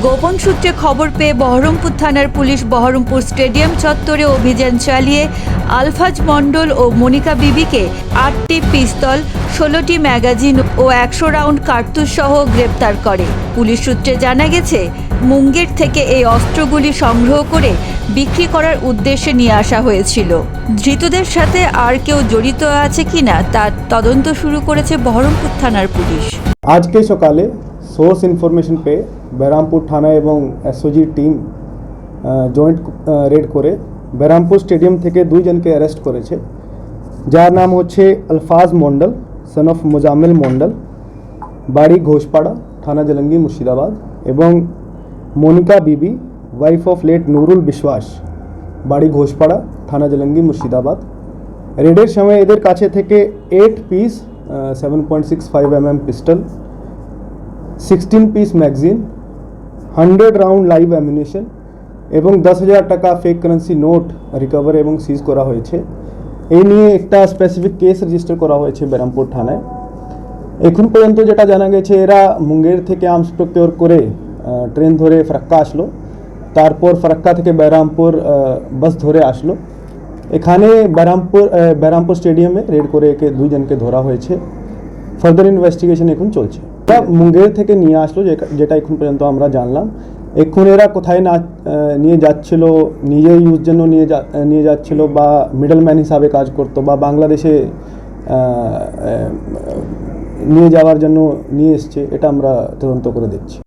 গোপন সূত্রে খবর পেয়ে বহরমপুর থানার পুলিশ বহরমপুর স্টেডিয়াম চত্বরে অভিযান চালিয়ে আলফাজ মণ্ডল ও মনিকা বিবিকে আটটি পিস্তল, ষোলোটি ম্যাগাজিন ও একশো রাউন্ড কার্তুজ সহ গ্রেপ্তার করে। পুলিশ সূত্রে জানা গেছে, মুঙ্গের থেকে এই অস্ত্রগুলি সংগ্রহ করে বিক্রি করার উদ্দেশ্যে নিয়ে আসা হয়েছিল। ধৃতদের সাথে আর কেউ জড়িত আছে কিনা তার তদন্ত শুরু করেছে বহরমপুর থানার পুলিশ। আজকে সকালে সোর্স ইনফরমেশন পেয়ে বেরামপুর থানা এবং এসওজি টিম জয়েন্ট রেড করে বেরামপুর স্টেডিয়াম থেকে দুইজনকে অ্যারেস্ট করেছে। যার নাম হচ্ছে আলফাজ মন্ডল সন অফ মোজাম্মেল মন্ডল বাড়ি ঘোষপাড়া, থানা জলঙ্গি, মুর্শিদাবাদ এবং মনিকা বিবি ওয়াইফ অফ লেট নুরুল বিশ্বাস, বাড়ি ঘোষপাড়া, থানা জলঙ্গি, মুর্শিদাবাদ। রেডের সময় এদের কাছে থেকে eight piece seven point six five M M pistol sixteen piece magazine hundred round live ammunition এবং দশ হাজার টাকা ফেক কারেন্সি নোট রিকভার এবং সিজ করা হয়েছে। এই নিয়ে একটা স্পেসিফিক কেস রেজিস্টার করা হয়েছে বেরামপুর থানায়। এখন পর্যন্ত যেটা জানা গেছে এরা মুঙ্গের থেকে আর্মস প্রকিওর করে ট্রেন ধরে ফারাক্কা আসলো। তারপর ফারাক্কা থেকে বেরামপুর আহ, বাস ধরে আসলো। এখানে বেরামপুর আহ, বেরামপুর স্টেডিয়ামে রেড করে একে দুইজনকে ধরা হয়েছে। ফার্দার ইনভেস্টিগেশন এখন চলছে। এটা মুঙ্গের থেকে নিয়ে আসলো যেটা- এখন পর্যন্ত আমরা জানলাম। এখন এরা কোথায় না নিয়ে যাচ্ছিল নিজের ইউজ জন্য নিয়ে যা নিয়ে যাচ্ছিল বা মিডলম্যান হিসাবে কাজ করতো বা বাংলাদেশে নিয়ে যাওয়ার জন্য নিয়ে এসছে, এটা আমরা তদন্ত করে দেখছি।